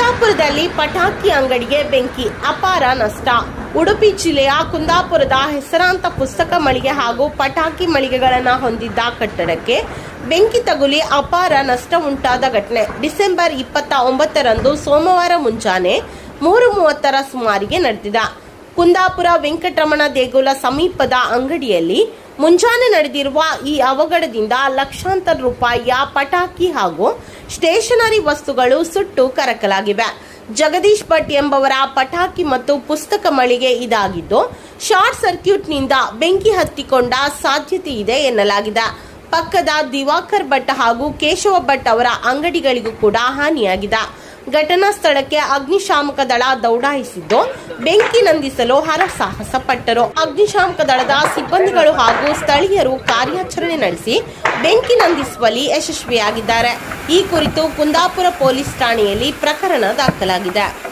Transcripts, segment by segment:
ಕುಂದಾಪುರದಲ್ಲಿ ಪಟಾಕಿ ಅಂಗಡಿಗೆ ಬೆಂಕಿ, ಅಪಾರ ನಷ್ಟ. ಉಡುಪಿ ಜಿಲ್ಲೆಯ ಕುಂದಾಪುರದ ಹೆಸರಾಂತ ಪುಸ್ತಕ ಮಳಿಗೆ ಹಾಗೂ ಪಟಾಕಿ ಮಳಿಗೆಗಳನ್ನು ಹೊಂದಿದ್ದ ಕಟ್ಟಡಕ್ಕೆ ಬೆಂಕಿ ತಗುಲಿ ಅಪಾರ ನಷ್ಟ ಉಂಟಾದ ಘಟನೆ. ಡಿಸೆಂಬರ್ ಇಪ್ಪತ್ತ ಒಂಬತ್ತರಂದು ಸೋಮವಾರ ಮುಂಜಾನೆ ಮೂರು ಮೂವತ್ತರ ಸುಮಾರಿಗೆ ನಡೆದಿದ. ಕುಂದಾಪುರ ವೆಂಕಟರಮಣ ದೇಗುಲ ಸಮೀಪದ ಅಂಗಡಿಯಲ್ಲಿ ಮುಂಜಾನೆ ನಡೆದಿರುವ ಈ ಅವಘಡದಿಂದ ಲಕ್ಷಾಂತರ ರೂಪಾಯಿಯ ಪಟಾಕಿ ಹಾಗೂ ಸ್ಟೇಷನರಿ ವಸ್ತುಗಳು ಸುಟ್ಟು ಕರಕಲಾಗಿವೆ. ಜಗದೀಶ್ ಭಟ್ ಎಂಬವರ ಪಟಾಕಿ ಮತ್ತು ಪುಸ್ತಕ ಮಳಿಗೆ ಇದಾಗಿದ್ದು, ಶಾರ್ಟ್ ಸರ್ಕ್ಯೂಟ್ನಿಂದ ಬೆಂಕಿ ಹತ್ತಿಕೊಂಡ ಸಾಧ್ಯತೆ ಇದೆ ಎನ್ನಲಾಗಿದೆ. ಪಕ್ಕದ ದಿವಾಕರ್ ಭಟ್ ಹಾಗೂ ಕೇಶವ ಭಟ್ ಅವರ ಅಂಗಡಿಗಳಿಗೂ ಕೂಡ ಹಾನಿಯಾಗಿದೆ. ಘಟನಾ ಸ್ಥಳಕ್ಕೆ ಅಗ್ನಿಶಾಮಕ ದಳ ದೌಡಾಯಿಸಿದ್ದು. ಬೆಂಕಿ ನಂದಿಸಲು ಹರಸಾಹಸ ಪಟ್ಟರು. ಅಗ್ನಿಶಾಮಕ ದಳದ ಸಿಬ್ಬಂದಿಗಳು ಹಾಗೂ ಸ್ಥಳೀಯರು ಕಾರ್ಯಾಚರಣೆ ನಡೆಸಿ ಬೆಂಕಿ ನಂದಿಸುವಲ್ಲಿ ಯಶಸ್ವಿಯಾಗಿದ್ದಾರೆ. ಈ ಕುರಿತು ಕುಂದಾಪುರ ಪೊಲೀಸ್ ಠಾಣೆಯಲ್ಲಿ ಪ್ರಕರಣ ದಾಖಲಾಗಿದೆ.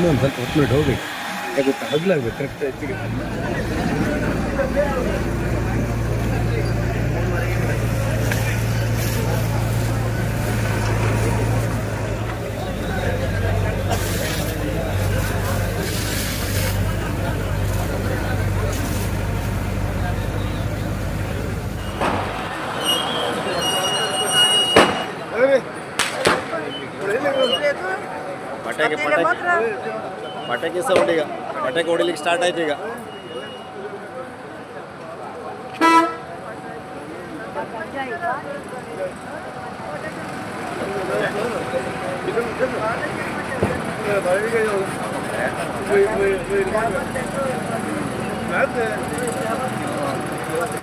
ಇನ್ನೊಂದು ಸ್ವಲ್ಪ ಹೊತ್ತು ನೋಡಿ ಹೋಗ್ಬೇಕು ಯಾಕೆ ಹಗಲಾಗಬೇಕು ಕರೆಕ್ಟ್ ಹೆಚ್ಚಿಗೆ ಪಟಾಕಿ ಪಟಾಕಿ. ಪಟಾಕಿ ಸೌಂಡ್ ಈಗ ಪಟಾಕಿ ಹೊಡಿಲಿಕ್ಕೆ ಸ್ಟಾರ್ಟ್ ಆಯ್ತು ಈಗ.